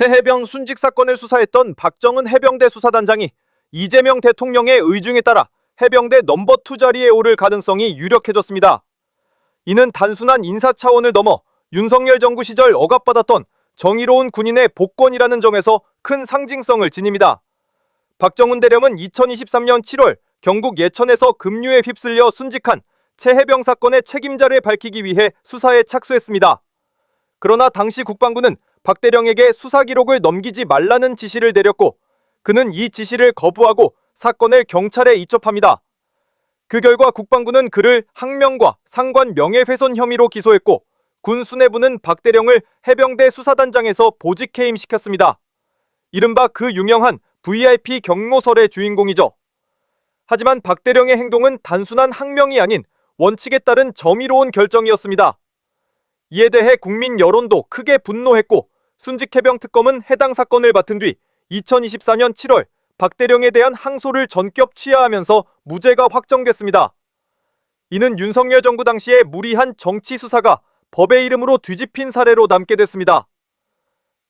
최해병 순직 사건을 수사했던 박정은 해병대 수사단장이 이재명 대통령의 의중에 따라 해병대 넘버 투 자리에 오를 가능성이 유력해졌습니다. 이는 단순한 인사 차원을 넘어 윤석열 정부 시절 억압받았던 정의로운 군인의 복권이라는 점에서 큰 상징성을 지닙니다. 박정훈 대령은 2023년 7월 경북 예천에서 급류에 휩쓸려 순직한 최해병 사건의 책임자를 밝히기 위해 수사에 착수했습니다. 그러나 당시 국방부는 박 대령에게 수사 기록을 넘기지 말라는 지시를 내렸고 그는 이 지시를 거부하고 사건을 경찰에 이첩합니다. 그 결과 국방부는 그를 항명과 상관 명예훼손 혐의로 기소했고 군 수뇌부는 박 대령을 해병대 수사단장에서 보직 해임시켰습니다. 이른바 그 유명한 VIP 경로설의 주인공이죠. 하지만 박 대령의 행동은 단순한 항명이 아닌 원칙에 따른 정의로운 결정이었습니다. 이에 대해 국민 여론도 크게 분노했고 순직 해병 특검은 해당 사건을 맡은 뒤 2024년 7월 박 대령에 대한 항소를 전격 취하하면서 무죄가 확정됐습니다. 이는 윤석열 정부 당시의 무리한 정치 수사가 법의 이름으로 뒤집힌 사례로 남게 됐습니다.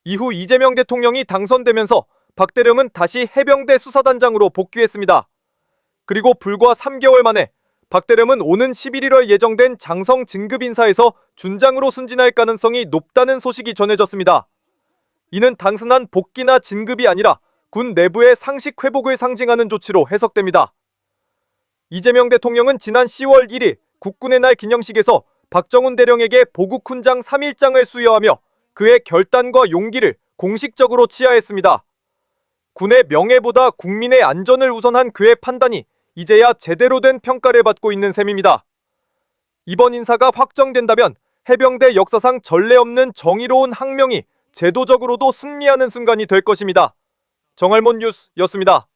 이후 이재명 대통령이 당선되면서 박 대령은 다시 해병대 수사단장으로 복귀했습니다. 그리고 불과 3개월 만에 박 대령은 오는 11월 예정된 장성 진급 인사에서 준장으로 승진할 가능성이 높다는 소식이 전해졌습니다. 이는 단순한 복귀나 진급이 아니라 군 내부의 상식 회복을 상징하는 조치로 해석됩니다. 이재명 대통령은 지난 10월 1일 국군의 날 기념식에서 박정훈 대령에게 보국 훈장 3일장을 수여하며 그의 결단과 용기를 공식적으로 치하했습니다. 군의 명예보다 국민의 안전을 우선한 그의 판단이 이제야 제대로 된 평가를 받고 있는 셈입니다. 이번 인사가 확정된다면 해병대 역사상 전례 없는 정의로운 항명이 제도적으로도 승리하는 순간이 될 것입니다. 정할몬 뉴스였습니다.